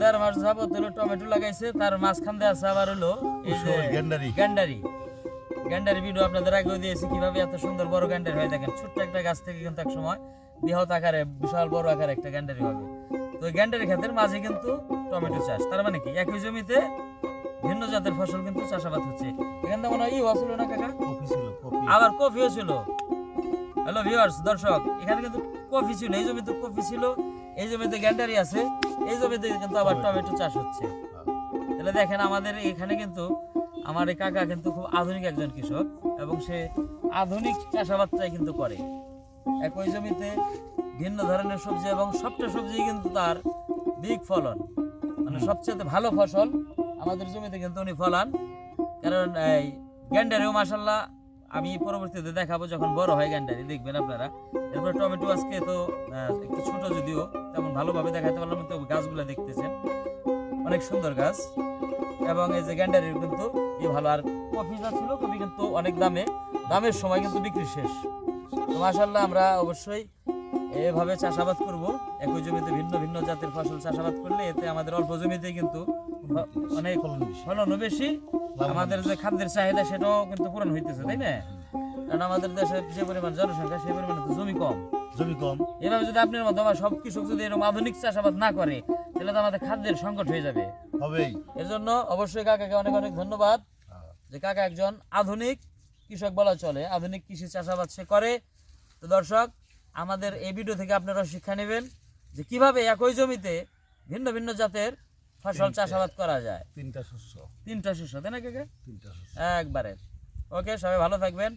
দেড় মাস যাবত হলো টমেটো লাগাইছে তার মাঝখান দিয়ে আছে আবার হলো এই যে কুশল, গ্যান্ডারি গ্যান্ডারি ভিডিও আপনাদের আগেও দিয়েছি কীভাবে এত সুন্দর বড় গ্যান্ডারি হয় দেখেন ছোট্ট একটা গাছ থেকে কিন্তু এক সময় বৃহৎ আকারে বিশাল বড় আকারে একটা গ্যান্ডারি হবে। তো গ্যান্ডারি ক্ষেতের মাঝে কিন্তু টমেটো চাষ তার মানে কি? একই জমিতে ভিন্ন জাতের ফসল কিন্তু চাষাবাদ হচ্ছে। এখান থেকে মনে হয় ই হচ্ছিল না কাকা? কফি ছিল আবার কফিও ছিল। হ্যালো ভিউয়ার্স দর্শক এখানে কিন্তু কফি ছিল এই জমিতে কফি ছিল। এই জমিতে গ্যান্ডারি আছে এই জমিতে কিন্তু আবার টমেটো চাষ হচ্ছে। তাহলে দেখেন আমাদের এখানে কিন্তু আমার এই কাকা কিন্তু খুব আধুনিক একজন কৃষক এবং সে আধুনিক চাষাবাদটাই কিন্তু করে। একই জমিতে ভিন্ন ধরনের সবজি এবং সবটা সবজি কিন্তু তার বিগ ফলন। মানে সবচেয়ে ভালো ফসল আমাদের জমিতে কিন্তু উনি ফলান। কারণ এই গ্যান্ডারিও মাসাল্লাহ আমি পরবর্তীতে দেখাবো যখন বড় হয় গ্যান্ডারি দেখবেন আপনারা। এরপর টমেটো আজকে তো একটু ছোট যদিও, তেমন ভালোভাবে দেখাতে পারলাম তো গাছগুলো দেখতেছেন। অনেক সুন্দর গাছ। এবং এই যে গ্যান্ডারির কিন্তু ই ভালো। আর কফি যা ছিল, কফি কিন্তু অনেক দামে। দামের সময় কিন্তু বিক্রি শেষ। তো মাসাল্লাহ আমরা অবশ্যই এভাবে চাষাবাদ করব। একই জমিতে ভিন্ন ভিন্ন জাতের ফসল চাষাবাদ করলে এতে আমাদের অল্প জমিতেই কিন্তু অনেক ফলন। ফলনও বেশি। আমাদের যে খাদ্যের চাহিদা সেটাও কিন্তু পূরণ হইতেছে তাই না? কারণ আমাদের দেশে যে পরিমাণ জনসংখ্যা সেই পরিমাণে তো জমি কম। জমি কম। এভাবে যদি আপনার মতো আমার সব কৃষক যদি এরকম আধুনিক চাষাবাদ না করে তাহলে তো আমাদের খাদ্যের সংকট হয়ে যাবে। হবেই। এর জন্য অবশ্যই কাকাকে অনেক অনেক ধন্যবাদ যে কাকা একজন আধুনিক কৃষক বলা চলে। আধুনিক কৃষি চাষাবাদ সে করে। তো দর্শক আমাদের এই ভিডিও থেকে আপনারা শিক্ষা নেবেন যে কীভাবে একই জমিতে ভিন্ন ভিন্ন জাতের ফসল চাষাবাদ করা যায়। তিনটা শস্য। তিনটা শস্য তাই না কাকা তিনটা শস্য। একবারে। ওকে সবাই ভালো থাকবেন।